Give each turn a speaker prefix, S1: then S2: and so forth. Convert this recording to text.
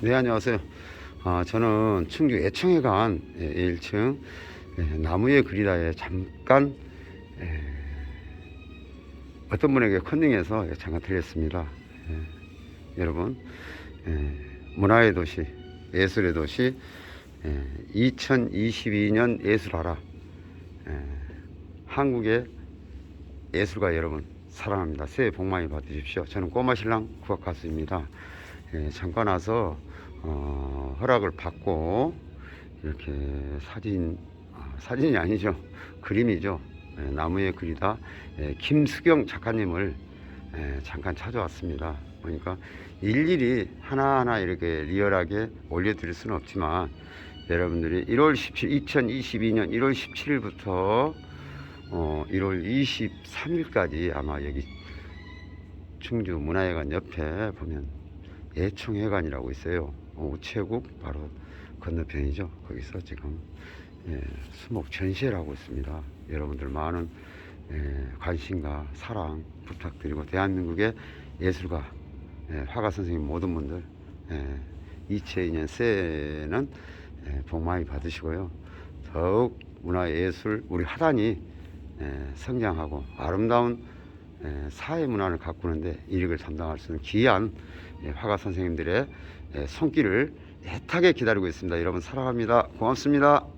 S1: 네, 안녕하세요. 아, 저는 충주 애청회관 예, 1층 나무의 그리다에 잠깐 예, 어떤 분에게 컨닝해서 잠깐 드렸습니다. 예, 여러분, 예, 문화의 도시, 예술의 도시, 예, 2022년 예술하라. 예, 한국의 예술가 여러분 사랑합니다. 새해 복 많이 받으십시오. 저는 꼬마 신랑 국악 가수입니다. 예, 잠깐 와서 어, 허락을 받고 이렇게 사진 아, 사진이 아니죠. 그림이죠. 예, 나무에 그리다. 예, 김수경 작가님을 예, 잠깐 찾아왔습니다. 보니까 일일이 하나하나 이렇게 리얼하게 올려드릴 수는 없지만 여러분들이 1월 17, 2022년 1월 17일부터 어, 1월 23일까지 아마 여기 충주 문화회관 옆에 보면 예총회관이라고 있어요. 어, 우체국 바로 건너편이죠. 거기서 지금 예, 수목 전시회를 하고 있습니다. 여러분들 많은 예, 관심과 사랑 부탁드리고 대한민국의 예술가 예, 화가 선생님 모든 분들 예, 2022년 새해에는 예, 복 많이 받으시고요. 더욱 문화예술 우리 하단이 예, 성장하고 아름다운 예, 사회 문화를 가꾸는데 이력을 담당할 수 있는 귀한 예, 화가 선생님들의 예, 손길을 애타게 기다리고 있습니다. 여러분 사랑합니다. 고맙습니다.